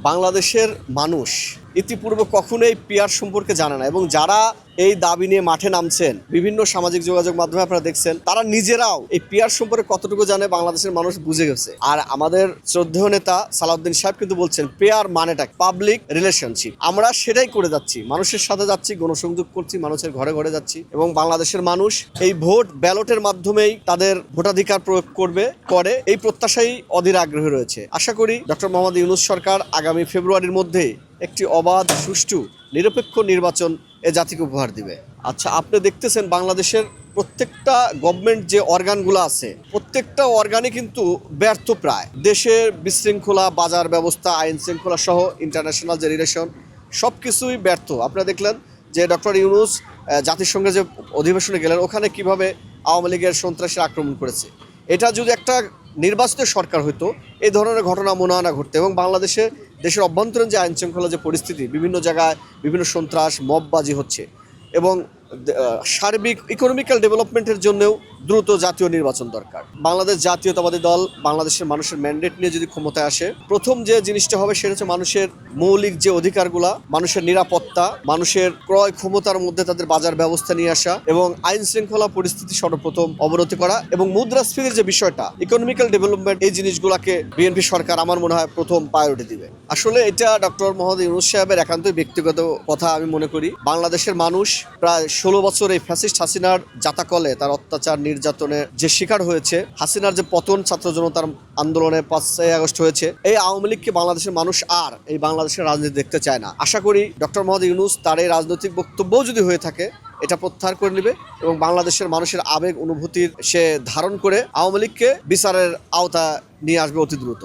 বাংলাদেশের মানুষ ইতিপূর্বে কখনোই পিয়ার সম্পর্কে জানে না এবং যারা এই দাবি নিয়ে মাঠে নামছেন। বিভিন্ন সামাজিক যোগাযোগ মাধ্যমে আপনারা দেখছেন, তারা নিজেরাও এই পিয়ার সম্পর্কে কতটুকু জানে বাংলাদেশের মানুষ বুঝে গেছে। আর আমাদের শ্রদ্ধেয় নেতা সালাউদ্দিন সাহেব কিন্তু বলছেন, পেয়ার মানেটা পাবলিক রিলেশনশিপ। আমরা সেটাই করে যাচ্ছি। মানুষের সাথে যাচ্ছি, গণসংযোগ করছি, মানুষের ঘরে ঘরে যাচ্ছি এবং বাংলাদেশের মানুষ এই ভোট ব্যালটের মাধ্যমেই তাদের ভোটাধিকার প্রয়োগ করবে, করে এই প্রত্যাশাই অধীর আগ্রহী রয়েছে। আশা করি ডক্টর মোহাম্মদ ইউনুস সরকার আগামী ফেব্রুয়ারির মধ্যে একটি অবাধ, সুষ্ঠু, নিরপেক্ষ নির্বাচন এ জাতিকে উপহার দিবে। আচ্ছা আপনি দেখতেছেন বাংলাদেশের প্রত্যেকটা গভর্নমেন্ট যে অর্গানগুলো আছে, প্রত্যেকটা অর্গানই কিন্তু ব্যর্থ প্রায়। দেশের বিশৃঙ্খলা, বাজার ব্যবস্থা, আইন শৃঙ্খলা সহ ইন্টারন্যাশনাল যে রিলেশন সব কিছুই ব্যর্থ। আপনারা দেখলেন যে ডক্টর ইউনুস জাতিসংঘে যে অধিবেশনে গেলেন, ওখানে কীভাবে আওয়ামী লীগের সন্ত্রাসের আক্রমণ করেছে। এটা যদি একটা নির্বাচিত সরকার হতো এই ধরনের ঘটনা মনে হয় না ঘটতো এবং বাংলাদেশে দেশের অভ্যন্তরীণ যে আইন শৃঙ্খলা যে পরিস্থিতি, বিভিন্ন জায়গায় বিভিন্ন সন্ত্রাস, মববাজি হচ্ছে এবং সার্বিক ইকোনমিক্যাল ডেভেলপমেন্টের জন্যও দ্রুত জাতীয় নির্বাচন দরকার। বাংলাদেশ জাতীয়তাবাদী দল বাংলাদেশের মানুষের ম্যান্ডেট নিয়ে যদি ক্ষমতায় আসে, প্রথম যে জিনিসটা হবে সেটা হচ্ছে মানুষের মৌলিক যে অধিকারগুলা, মানুষের নিরাপত্তা, মানুষের ক্রয় ক্ষমতার মধ্যে তাদের বাজার ব্যবস্থা নিয়ে আসা এবং আইন শৃঙ্খলা পরিস্থিতি সর্বপ্রথম অবনতি করা এবং মুদ্রাস্ফীতির যে বিষয়টা ইকোনমিক্যাল ডেভেলপমেন্ট এই জিনিসগুলোকে বিএনপি সরকার আমার মনে হয় প্রথম প্রায়োরিটি দিবে। আসলে এটা ডক্টর মোহাম্মদ ইউনুস সাহেবের একান্তই ব্যক্তিগত কথা আমি মনে করি। বাংলাদেশের মানুষ প্রায় ষোলো বছর এই ফ্যাসিস্ট হাসিনার জাতাকলে তার অত্যাচার নির্যাতনের যে শিকার হয়েছে, হাসিনার যে পতন ছাত্র জনতার আন্দোলনে পাঁচই আগস্ট হয়েছে, এই আওয়ামী লীগকে বাংলাদেশের মানুষ আর এই বাংলাদেশের রাজনীতি দেখতে চায় না। আশা করি ডক্টর মোহাম্মদ ইউনুস তার এই রাজনৈতিক বক্তব্য যদি হয়ে থাকে, এটা প্রত্যাহার করে নেবে এবং বাংলাদেশের মানুষের আবেগ, অনুভূতির সে ধারণ করে আওয়ামী লীগকে বিচারের আওতা নিয়ে আসবে অতি দ্রুত।